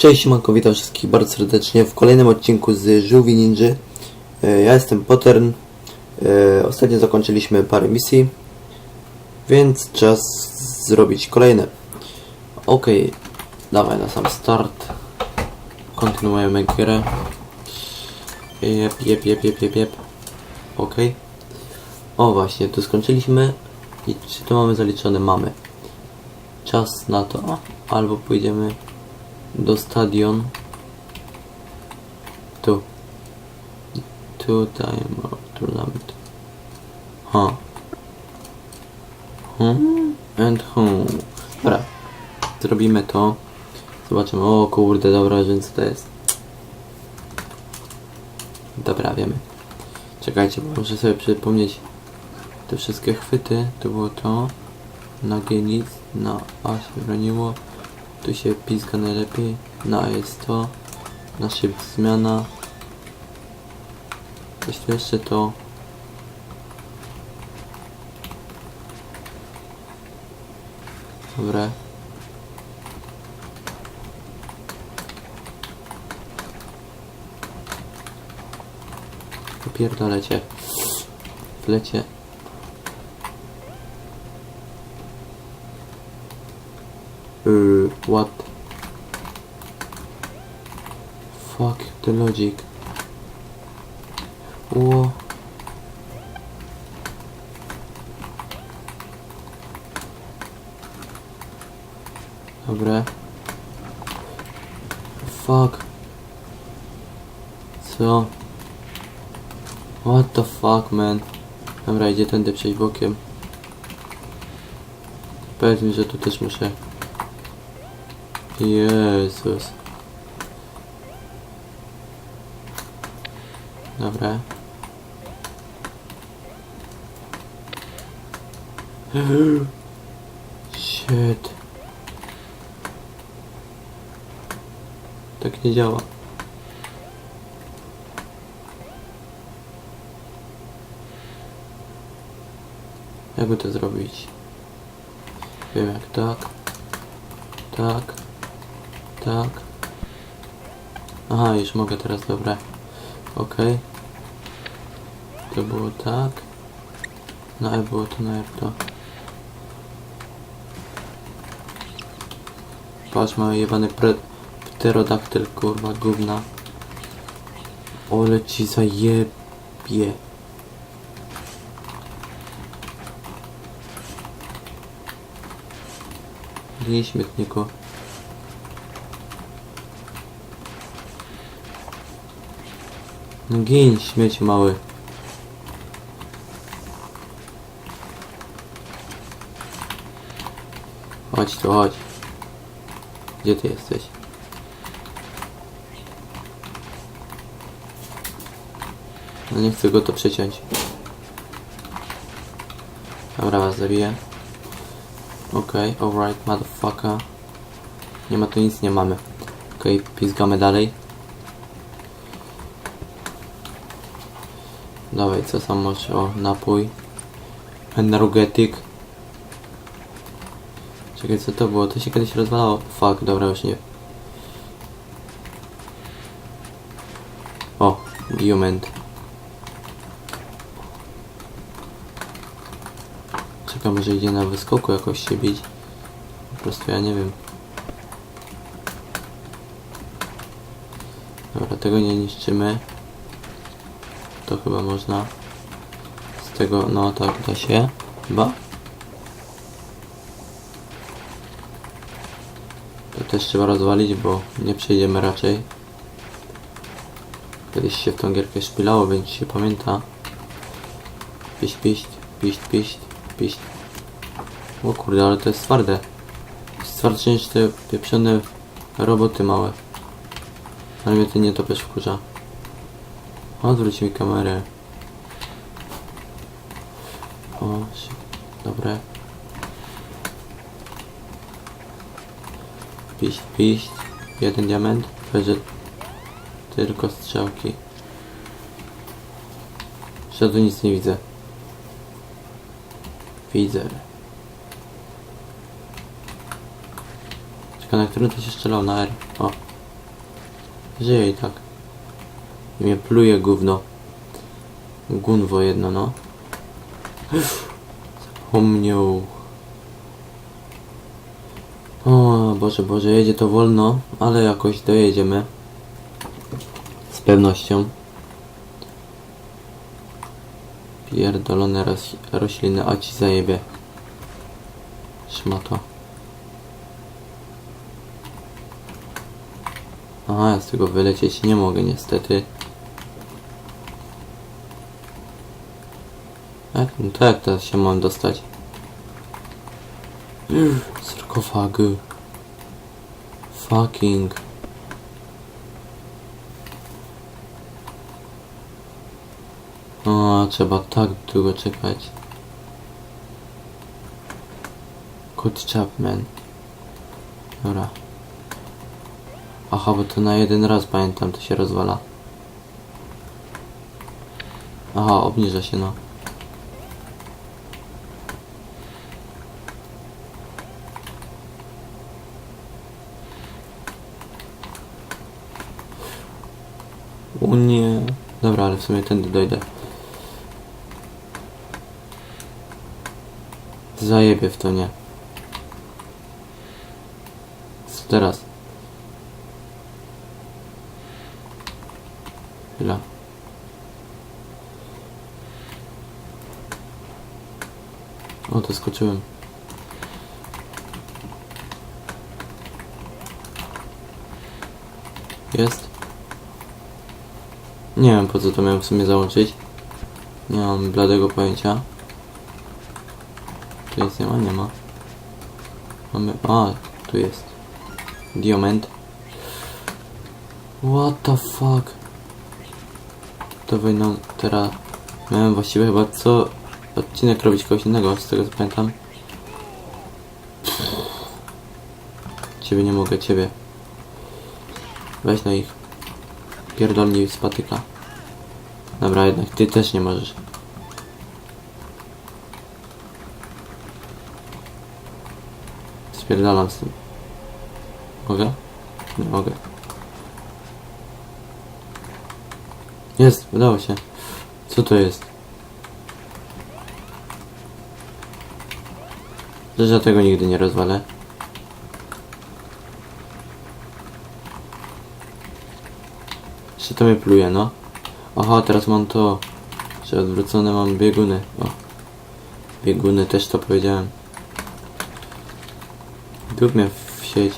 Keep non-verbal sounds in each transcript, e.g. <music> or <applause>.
Cześć, siemanko, witam wszystkich bardzo serdecznie w kolejnym odcinku z Żółwi Ninja. E, Ja jestem Pottern. E, Ostatnio zakończyliśmy parę misji, więc czas zrobić kolejne. Ok, dawaj na sam start. Kontynuujemy grę. Jep, jep, jep, jep, jep, jep. Ok. O właśnie, tu skończyliśmy. I czy to mamy zaliczone? Mamy. Czas na to. Albo pójdziemy do stadion. Tu. Tutaj ma tournament. Ha. Hmm. And home. Dobra. Zrobimy to. Zobaczymy. O kurde, dobra, co to jest. Dobra, wiemy. Czekajcie, muszę sobie przypomnieć te wszystkie chwyty. To było to. Na G nic, na A się broniło. Tu się pizga najlepiej. Na A jest to. Na szyb zmiana. Coś tu jeszcze to. Dobra. Popierdolę cię. W lecie. Yy, what? Fuck the logic. Ło. Dobra. Fuck. Co? What the fuck, man? Dobra, idzie tędy przejść bokiem. Powiedz mi, że tu też muszę. Jezus. Dobra. Shit. Tak nie działa. Jakby to zrobić? Wiem jak tak. Tak. Tak. Aha, już mogę teraz, dobra. Okej. To było tak. Na E było to, na to. Patrz, mamy jebany pterodaktyl, kurwa, gówna. Ole ci zajebie. Nie śmietniku. No gin, śmieć mały. Chodź tu, chodź. Gdzie ty jesteś? No nie chcę go to przeciąć. Dobra, was zabiję. Okej, okay, alright, motherfucker. Nie ma tu nic, nie mamy. Okej, okay, pizgamy dalej. Dawaj, co sam masz? O, napój. Energetyk. Czekaj, co to było? To się kiedyś rozwalało. Fuck, dobra, już nie. O, Gument. Czekam, może idzie na wyskoku jakoś się bić. Po prostu ja nie wiem. Dobra, tego nie niszczymy. To chyba można. Z tego, no tak, da się. Chyba. To też trzeba rozwalić, bo nie przejdziemy raczej. Kiedyś się w tą gierkę szpilało, więc się pamięta. Piść, piść, piść, piść, piść. O kurde, ale to jest twarde. Jest twardsze niż te pieprzone roboty małe. Ale mnie ten nietoperz wkurza. Odwróć kamerę. O. Dobre. Piść, piść. Jeden diament. Będzie tylko strzałki. Że tu nic nie widzę. Widzę. Czekaj, na którym to się strzelał? Na R. O. Żyje i tak. Mnie pluje gówno. Gunwo jedno, no. Zapomniał. O Boże, Boże, jedzie to wolno, ale jakoś dojedziemy. Z pewnością. Pierdolone roś rośliny, a ci zajebie. Szmato. Aha, ja z tego wylecieć nie mogę niestety. Jak, no to jak teraz się mam dostać? Sarkofagy. Fucking. O, trzeba tak długo czekać. Good Chapman. Dobra. Aha, bo to na jeden raz pamiętam, to się rozwala. Aha, obniża się, no. O nie. Dobra, ale w sumie tędy dojdę. Zajebie w to nie. Co teraz? Chwila. O, to skoczyłem. Jest? Nie wiem po co to miałem w sumie załączyć. Nie mam bladego pojęcia. Tu nic nie ma? Nie ma. Mamy... A, tu jest. Diament. What the fuck? To wejdą teraz... Miałem właściwie chyba co... Odcinek robić kogoś innego, z tego co pamiętam. Ciebie nie mogę, ciebie. Weź na ich. Pierdolnij z patyka. Dobra, jednak ty też nie możesz. Spierdalam z tym. Mogę? Nie mogę. Jest, udało się. Co to jest? Że tego nigdy nie rozwalę. Jeszcze to mnie pluje, no. Aha, teraz mam to, że odwrócone mam bieguny. O. Bieguny też to powiedziałem. Dup mnie w sieć.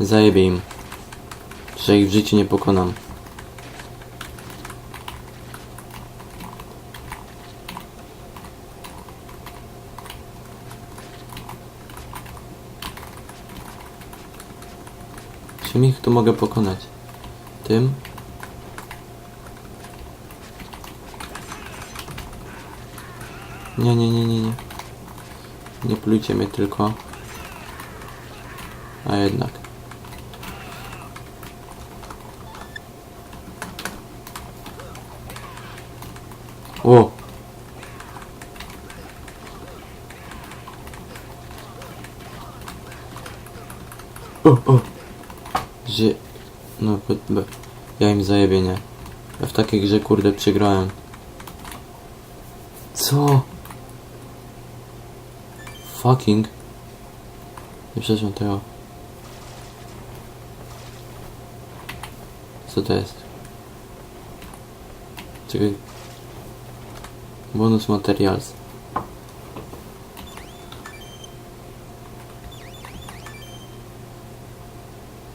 Zajebie im. Że ich w życiu nie pokonam. Czym ich tu mogę pokonać? Tym? Nie, nie, nie, nie, nie. Nie plujcie mnie tylko. A jednak. O! O, o! Że... No, bo, ja im zajebię, nie? Ja w takiej grze, kurde, przegrałem. Co? Fucking. Nie przepraszam tego. Co to jest? Czekaj. Bonus materials.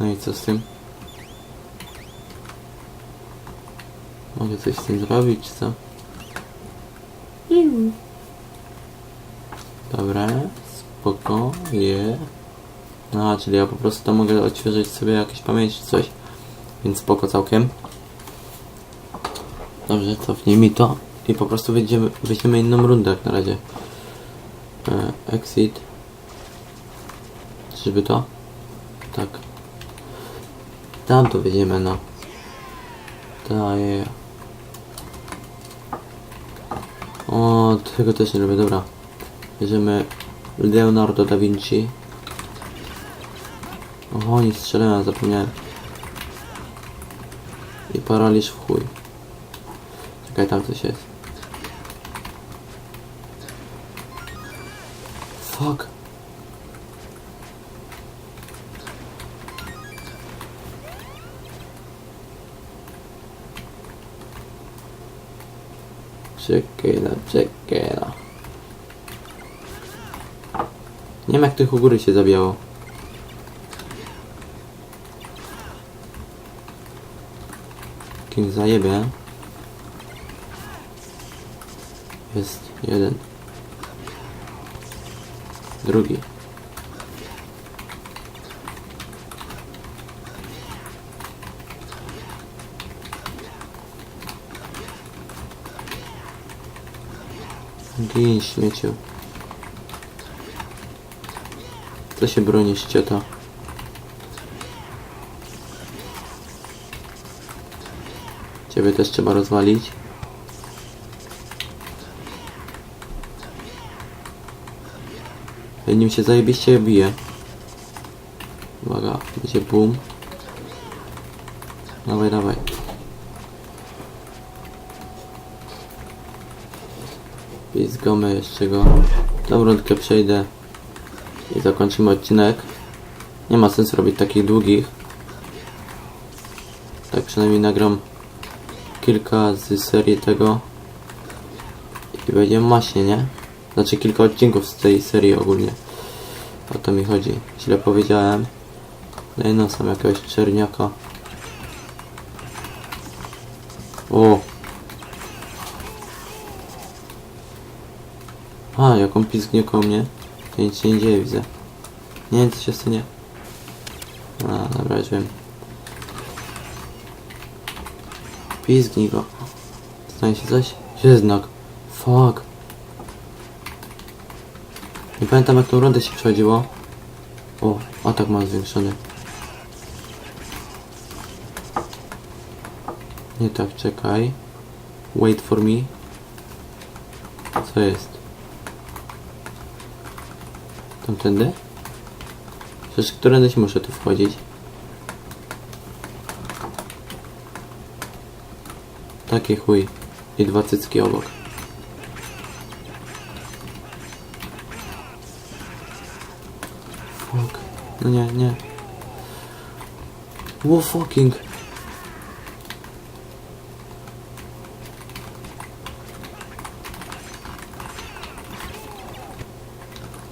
No i co z tym? Mogę coś z tym zrobić, co? Dobra, spoko, je. No, czyli ja po prostu to mogę odświeżyć sobie jakieś pamięć czy coś. Więc spoko całkiem. Dobrze, cofnij mi to. I po prostu wyjdziemy, weźmiemy inną rundę jak na razie. E, exit. Czyżby to? Tak. Tam to weźmiemy, no. Daję. O, tego też nie lubię, dobra. Bierzemy Leonardo da Vinci. O, oni strzelają, zapomniałem. I paraliż w chuj. Czekaj, tam coś jest. Fuck. Czekaj, no, czekaj, no. Nie wiem jak tych u góry się zabijało. Kim zajebie. Jest jeden. Drugi. Gin śmieciu. Co się broni ściota? Ciebie też trzeba rozwalić. Nim się zajebiście bije. Uwaga, będzie boom. Dawaj, dawaj. Pizgamy jeszcze go. Tą rundkę przejdę i zakończymy odcinek. Nie ma sensu robić takich długich. Tak przynajmniej nagram kilka z serii tego i będzie maśnie, nie? Znaczy kilka odcinków z tej serii ogólnie. O to mi chodzi. Źle powiedziałem. Daj no sam jakiegoś czerniaka. O! A, jaką pizgnie koło mnie. To nic się nie dzieje, widzę. Nie wiem, co się stanie. A, dobra, wiem. Pizgnij go. Stanie się coś? Znak. Fuck. Nie pamiętam jak tą rundę się przechodziło. O, atak mam zwiększony. Nie tak, czekaj. Wait for me. Co jest? Tamtędy? Przecież którędy się muszę tu wchodzić? Takie chuj. I dwa cycki obok. Fuck. No nie, nie. Wo fucking.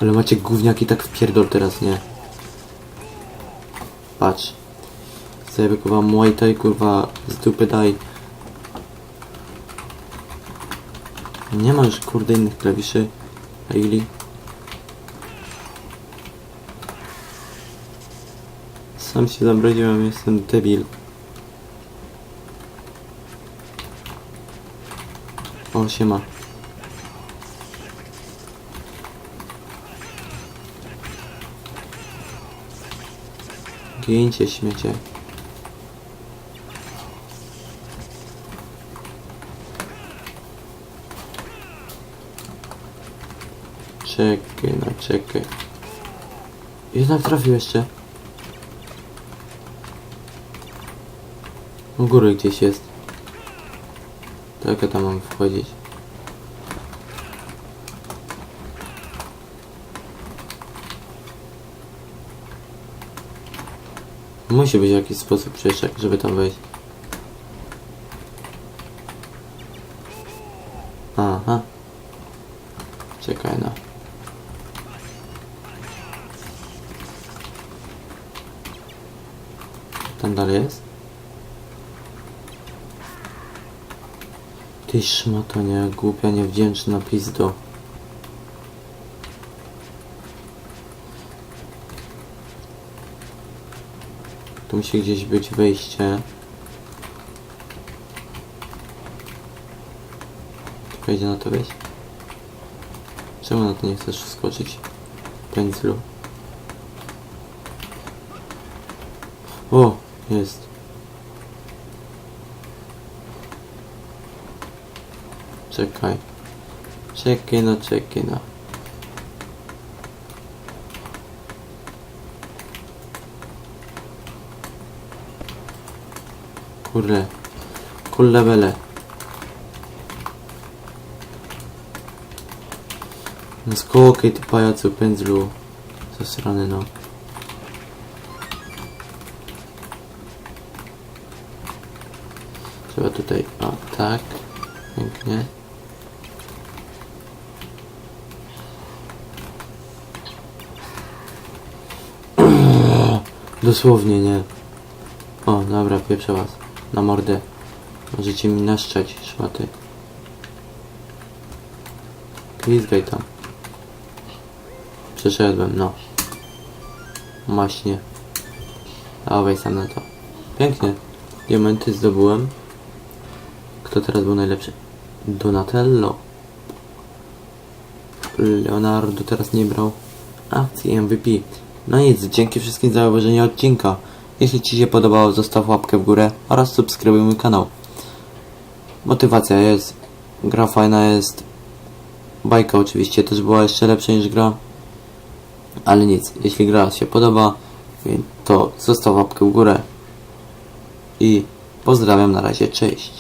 Ale macie gówniaki tak wpierdol teraz, nie? Patrz. Sobie kurwa Muay Thai kurwa z dupy daj. Nie ma już kurde innych klawiszy. Really? Sam się zamroziłem, jestem debil. O, siema. Gincie śmiecie. Czekaj, no czekaj. Jednak trafił jeszcze. U góry gdzieś jest. Ja tam mam wchodzić? Musi być jakiś sposób przejścia, żeby tam wejść. Aha. Czekaj no. Tam dalej jest? Ty szmato, nie głupia, niewdzięczna pizdo. Tu musi gdzieś być wejście. Wejdzie na to wejść? Czemu na to nie chcesz wskoczyć? Pędzlu. O, jest. Czekaj. Czekaj no, czekaj no. Kurde. Kurde bele. No skokaj ty pajacu pędzlu. Zasrany no. Trzeba tutaj, tak. Pięknie. <clears throat> Dosłownie nie. O, dobra, pieprzę was. Na mordę. Możecie mi naszczać, szmaty. Pizgaj tam. Przeszedłem, no. Maśnie. Dawaj sam na to. Pięknie. Diamenty zdobyłem. Kto teraz był najlepszy? Donatello. Leonardo teraz nie brał akcji MVP. No nic, dzięki wszystkim za obejrzenie odcinka. Jeśli Ci się podobało, zostaw łapkę w górę oraz subskrybuj mój kanał. Motywacja jest, gra fajna jest, bajka oczywiście też była jeszcze lepsza niż gra. Ale nic, jeśli gra się podoba, to zostaw łapkę w górę i pozdrawiam na razie, cześć.